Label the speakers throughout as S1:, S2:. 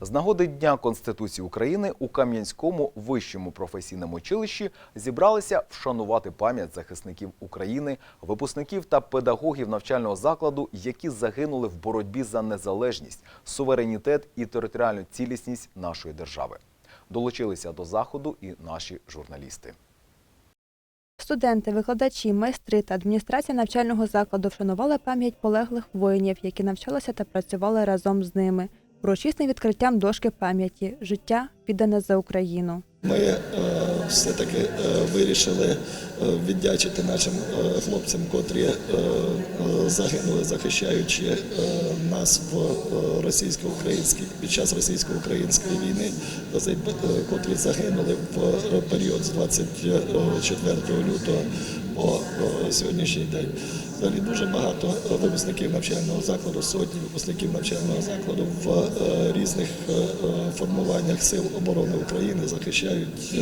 S1: З нагоди Дня Конституції України у Кам'янському вищому професійному училищі зібралися вшанувати пам'ять захисників України, випускників та педагогів навчального закладу, які загинули в боротьбі за незалежність, суверенітет і територіальну цілісність нашої держави. Долучилися до заходу і наші журналісти.
S2: Студенти, викладачі, майстри та адміністрація навчального закладу вшанували пам'ять полеглих воїнів, які навчалися та працювали разом з ними. Урочисним відкриттям дошки пам'яті Життя піддане за Україну.
S3: Ми е, все-таки е, вирішили е, віддячити нашим хлопцям, котрі загинули, захищаючи нас в російсько-українській під час російсько-української війни, котрі загинули в період з 24 лютого по сьогоднішній день. Взагалі дуже багато випускників навчального закладу, сотні випускників навчального закладу в е, різних е, е, формуваннях сил оборони України захищають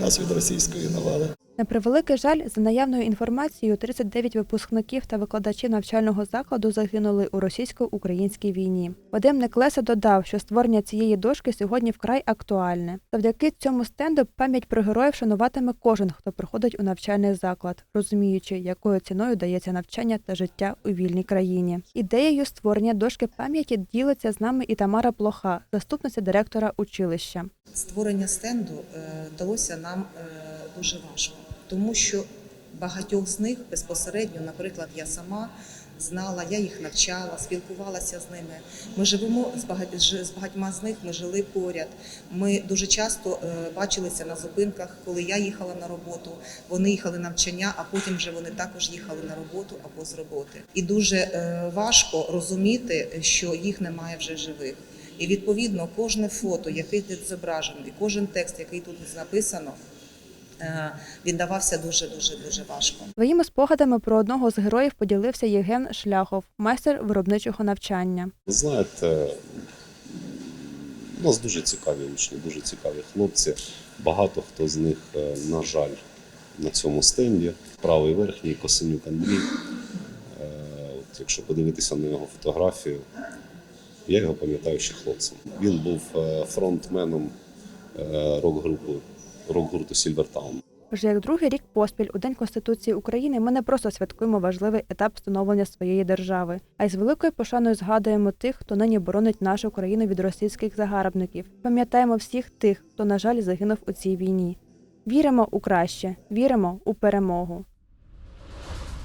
S3: нас від російської навали.
S2: На превеликий жаль, за наявною інформацією, 39 випускників та викладачів навчального закладу загинули у російсько-українській війні. Вадим Неклеса додав, що створення цієї дошки сьогодні вкрай актуальне. Завдяки цьому стенду пам'ять про героїв шануватиме кожен, хто приходить у навчальний заклад, розуміючи, якою ціною дається навчання та життя у вільній країні. Ідеєю створення дошки пам'яті ділиться з нами і Тамара Плоха, заступниця директора училища.
S4: Створення стенду е, далося нам е, дуже важко, тому що багатьох з них безпосередньо, наприклад, я сама знала, я їх навчала, спілкувалася з ними. Ми живемо з багать- з багатьма з них. Ми жили поряд. Ми дуже часто е, бачилися на зупинках, коли я їхала на роботу. Вони їхали на навчання, а потім вже вони також їхали на роботу або з роботи. І дуже е, важко розуміти, що їх немає вже живих. І відповідно кожне фото, яке тут зображено, і кожен текст, який тут написано, він давався дуже дуже дуже важко.
S2: Своїми спогадами про одного з героїв поділився Євген Шляхов, майстер виробничого навчання.
S5: Знаєте, у нас дуже цікаві учні, дуже цікаві хлопці. Багато хто з них, е, на жаль, на цьому стенді. Правий верхній Косенюк Андрій. Е, От, якщо подивитися на його фотографію, я його пам'ятаю ще хлопцем. Він був е, фронтменом е, рок-групи рок-гурту Сільвертаун.
S2: Вже як другий рік поспіль у День Конституції України ми не просто святкуємо важливий етап становлення своєї держави, а й з великою пошаною згадуємо тих, хто нині боронить нашу країну від російських загарбників. Пам'ятаємо всіх тих, хто, на жаль, загинув у цій війні. Віримо у краще, віримо у перемогу.